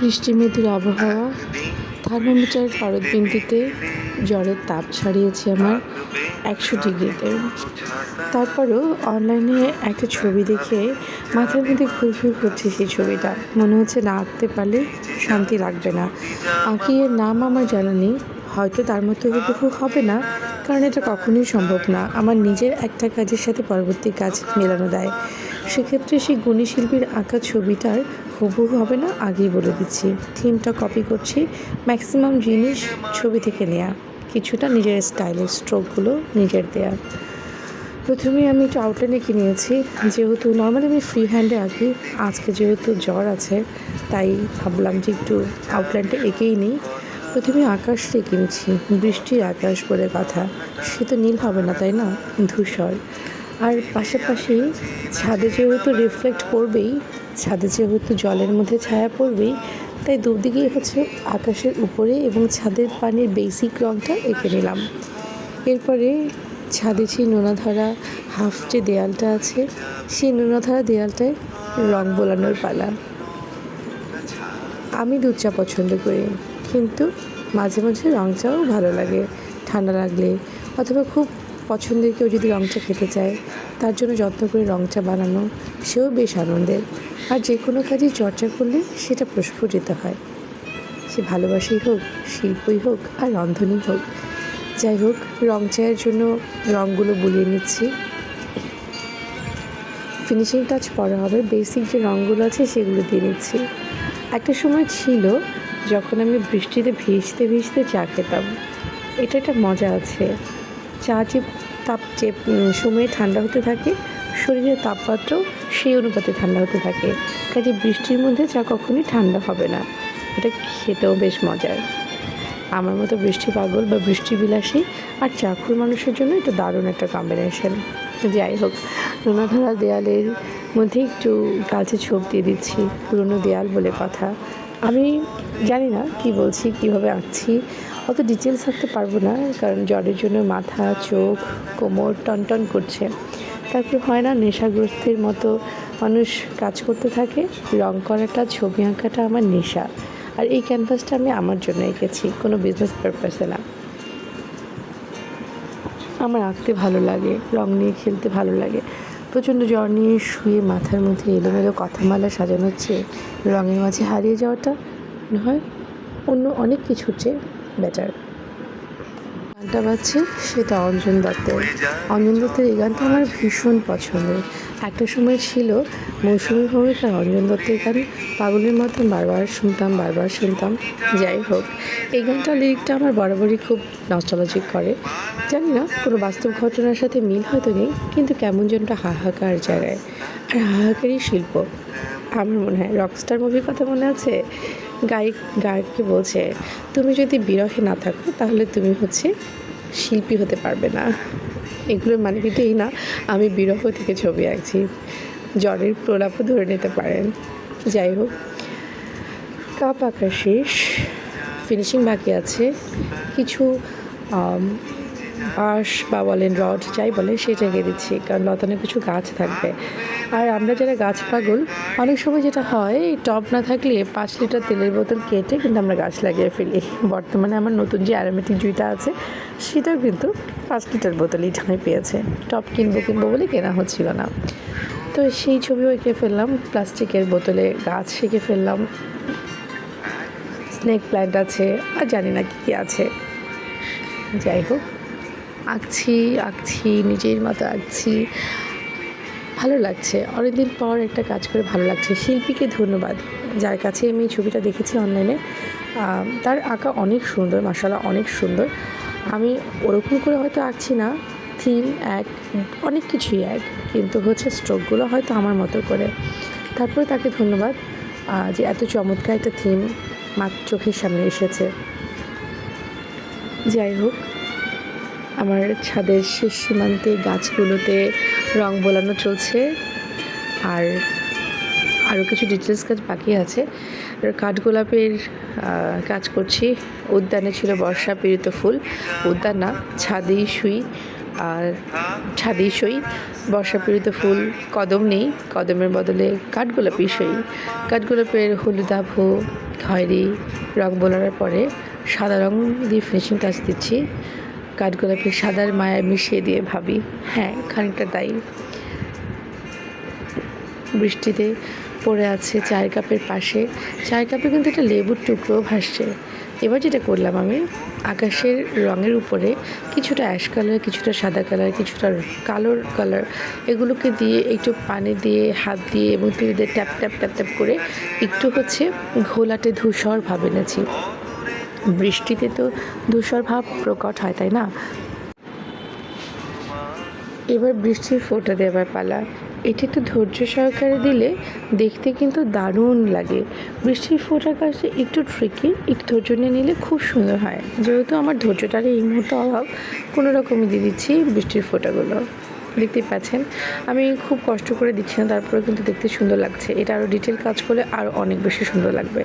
বৃষ্টি মধুর আবহাওয়া, থার্মোমিটার, পারদবিন্দুতে জ্বরের তাপ ছাড়িয়েছে আমার একশো ডিগ্রিতে। তারপরও অনলাইনে একটা ছবি দেখে মাথার মধ্যে ঘুরঘুর করছে সেই ছবিটা। মনে হচ্ছে না আঁকতে পারলে শান্তি লাগবে না। আঁকি এর নাম আমার জানা নেই। হয়তো তার মতো হুবহু হবে না, কারণ এটা কখনোই সম্ভব না। আমার নিজের একটা কাজের সাথে পরবর্তী কাজ মেলানো দেয়। সেক্ষেত্রে সেই গুণী শিল্পীর আঁকা ছবিটার হুবহু হবে না, আগেই বলে দিচ্ছি। থিমটা কপি করছি। ম্যাক্সিমাম জিনিস ছবি থেকে নেয়া। কিছুটা নিজের স্টাইলের স্ট্রোকগুলো নিজের দেয়া। প্রথমে আমি একটু আউটলাইন এঁকে নিয়েছি। যেহেতু নর্মালি আমি ফ্রি হ্যান্ডে আঁকি, আজকে যেহেতু জ্বর আছে, তাই ভাবলাম যে একটু আউটলাইনটা এঁকেই নিই। প্রথমে আকাশ এঁকে নিচ্ছি বৃষ্টির আকাশ বলে কথা। সে তো নীল হবে না, তাই না? ধূসর। আর পাশাপাশি ছাদে যেহেতু রিফ্লেক্ট করবেই ছাদে যেহেতু জলের মধ্যে ছায়া পড়বেই, তাই দুদিকেই হচ্ছে আকাশের উপরে এবং ছাদের পানির বেসিক রঙটা এঁকে নিলাম। এরপরে ছাদে সেই নোনাধারা হাফ যে দেয়ালটা আছে, সেই নোনাধারা দেয়ালটায় রং বোলানোর পালা। আমি দুধ চা পছন্দ করি, কিন্তু মাঝে মাঝে রং চাও ভালো লাগে। ঠান্ডা লাগলে অথবা খুব পছন্দের কেউ যদি রং চা খেতে চায়, তার জন্য যত্ন করে রং চা বানানো সেও বেশ আনন্দের। আর যে কোনো কাজে চর্চা করলে সেটা প্রস্ফুটিত হয়। সে ভালোবাসাই হোক, শিল্পই হোক আর রন্ধনই হোক। যাই হোক, রং চায়ের জন্য রঙগুলো বুলিয়ে নিচ্ছি। ফিনিশিং টাচ পরে হবে। বেসিক যে রঙগুলো আছে সেগুলো দিয়ে নিচ্ছি। একটা সময় ছিল যখন আমি বৃষ্টিতে ভিজতে ভিজতে চা খেতাম। এটা একটা মজা আছে। চা যে তাপ যে সময়ে ঠান্ডা হতে থাকে শরীরের তাপমাত্রাও সেই অনুপাতে ঠান্ডা হতে থাকে, কাজে বৃষ্টির মধ্যে চা কখনোই ঠান্ডা হবে না। এটা খেতেও বেশ মজার। আমার মতো বৃষ্টি পাগল বা বৃষ্টি বিলাসী আর চাকুর মানুষের জন্য এটা দারুণ একটা কম্বিনেশন যাই হোক নোনাধারা দেয়ালের মধ্যে একটু কাছে ছোপ দিয়ে দিচ্ছি, পুরনো দেয়াল বলে কথা। আমি জানি না কি বলছি, কীভাবে আঁকছি, অত ডিটেলস আঁকতে পারব না, কারণ জ্বরের জন্য মাথা, চোখ, কোমর টনটন করছে। তারপর হয় না? নেশাগ্রস্তের মতো মানুষ কাজ করতে থাকে। রং করাটা, ছবি আঁকাটা আমার নেশা। আর এই ক্যানভাসটা আমি আমার জন্য এঁকেছি। কোনো বিজনেস পারপাসে না। আমার আঁকতে ভালো লাগে, রং নিয়ে খেলতে ভালো লাগে। প্রচণ্ড জ্বর নিয়ে শুয়ে মাথার মধ্যে এলোমেলো কথামালা সাজানোর চেয়ে রঙের মাঝে হারিয়ে যাওয়াটা মনে হয় অন্য অনেক কিছুর চেয়ে বেটার গানটা বাজছে, সেটা অঞ্জন দত্তের। অঞ্জন দত্তের এই গানটা আমার ভীষণ পছন্দের। একটা সময় ছিল মৌসুমী ভৌমিক আর অঞ্জন দত্তের গান, পাগলের মতন বারবার শুনতাম বারবার শুনতাম। যাই হোক, এই গানটা লিরিকটা আমার বরাবরই খুব নস্টালজিক করে। জানি না, কোনো বাস্তব ঘটনার সাথে মিল হয়তো নেই, কিন্তু কেমন যেন হাহাকার জায়গায়। আর হাহাকারই শিল্প। আমার মনে হয় রকস্টার মুভির কথা মনে আছে? গায়ক, গায়ককে বলছে, তুমি যদি বিরহে না থাকো, তাহলে তুমি হচ্ছে শিল্পী হতে পারবে না। এগুলোর মানে কিন্তু এই না, আমি বিরহ থেকে ছবি আঁকছি। জ্বরের প্রলাপও ধরে নিতে পারেন। যাই হোক, কাপ আঁকা শেষ। ফিনিশিং বাকি আছে। কিছু আম, বা বলেন রড যাই বলেন সেটা এঁকে দিচ্ছি কারণ লতানে কিছু গাছ থাকবে। আর আমরা যারা গাছ পাগল অনেক সময় যেটা হয় এই টব না থাকলে পাঁচ লিটার তেলের বোতল কেটে কিন্তু আমরা গাছ লাগিয়ে ফেলি। বর্তমানে আমার নতুন যে অ্যারোমেটিক জুইটা আছে সেটাও কিন্তু পাঁচ লিটার বোতলই ঠাঁই পেয়েছে। টব কিনবো কিনবো বলে কেনা হচ্ছিল না। তো সেই ছবিও এঁকে ফেললাম প্লাস্টিকের বোতলে গাছ এঁকে ফেললাম। স্নেক প্ল্যান্ট আছে আর জানি না কী কী আছে। যাই হোক। আঁকছি আঁকছি, নিজের মতো আঁকছি। ভালো লাগছে। অনেকদিন পর একটা কাজ করে ভালো লাগছে। শিল্পীকে ধন্যবাদ। যার কাছে আমি ছবিটা দেখেছি অনলাইনে তার আঁকা অনেক সুন্দর মাসালা অনেক সুন্দর। আমি ওরকম করে হয়তো আঁকছি না। থিম, এক, অনেক কিছুই এক, কিন্তু হচ্ছে স্ট্রোকগুলো হয়তো আমার মতো করে। তারপরে তাকে ধন্যবাদ যে এত চমৎকার একটা থিম মাত্র চোখের সামনে এসেছে। যাই হোক আমার ছাদের শেষ সীমান্তে গাছগুলোতে রং বোলানো চলছে। আর আরও কিছু ডিটেলস কাজ বাকি আছে। কাঠগোলাপের কাজ করছি। উদ্যানে ছিল বর্ষা পীড়িত ফুল। উদ্যান না, ছাদেই শুই আর ছাদেই সই। বর্ষা পীড়িত ফুল, কদম নেই। কদমের বদলে কাঠগোলাপই সই। কাঠগোলাপের হলুদাভ খয়েরি, রং বোলানোর পরে সাদা রং দিয়ে ফিনিশিং টাচ দিচ্ছি। কাঠগোলাপের সাদার মায়া মিশিয়ে দিয়ে ভাবি হ্যাঁ খানিকটা তাই বৃষ্টিতে পড়ে আছে চায়ের কাপের পাশে। চায়ের কাপে কিন্তু একটা লেবুর টুকরো ভাসছে। এবার যেটা করলাম আমি, আকাশের রঙের উপরে কিছুটা অ্যাশ কালার, কিছুটা সাদা কালার, কিছুটা কালোর কালার এগুলোকে দিয়ে একটু পানি দিয়ে, হাত দিয়ে এবং তুলি দিয়ে ট্যাপ ট্যাপ ট্যাপ ট্যাপ করে একটু হচ্ছে ঘোলাটে ধূসর ভাবে এনেছি। বৃষ্টিতে তো ধূসর ভাব প্রকট হয়, তাই না? এবার বৃষ্টির ফোঁটা দেওয়ার পালা। এটি একটু ধৈর্য সহকারে দিলে দেখতে কিন্তু দারুণ লাগে। বৃষ্টির ফোঁটার কাছে একটু ট্রিকি একটু ধৈর্য নিয়ে নিলে খুব সুন্দর হয়। যেহেতু আমার ধৈর্যটার এই মুহূর্তে অভাব, কোনো রকমই দিয়ে দিচ্ছি বৃষ্টির ফোঁটাগুলো। দেখতেই পাচ্ছেন। আমি খুব কষ্ট করে দিচ্ছি না তারপরে কিন্তু দেখতে সুন্দর লাগছে। এটা আরও ডিটেল কাজ করলে আরও অনেক বেশি সুন্দর লাগবে।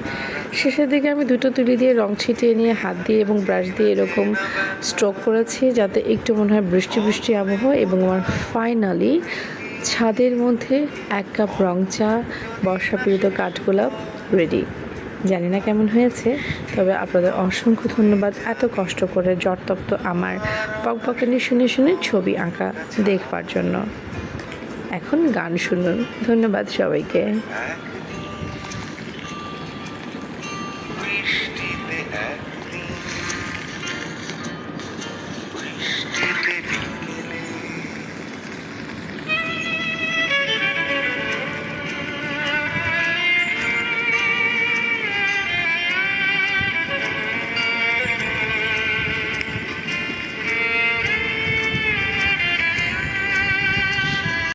শেষের দিকে আমি দুটো তুলি দিয়ে রং ছিটিয়ে নিয়ে হাত দিয়ে এবং ব্রাশ দিয়ে এরকম স্ট্রোক করেছি যাতে একটু মনে হয় বৃষ্টি বৃষ্টি আবহাওয়া এবং আমার ফাইনালি ছাদের মধ্যে এক কাপ রং চা, বর্ষাপীড়িত কাঠগোলাপ রেডি জানি না কেমন হয়েছে, তবে আপনাদের অসংখ্য ধন্যবাদ। এত কষ্ট করে জটতপ্ত আমার পকপকানি শুনে শুনে ছবি আঁকা দেখবার জন্য। এখন গান শুনুন। ধন্যবাদ সবাইকে।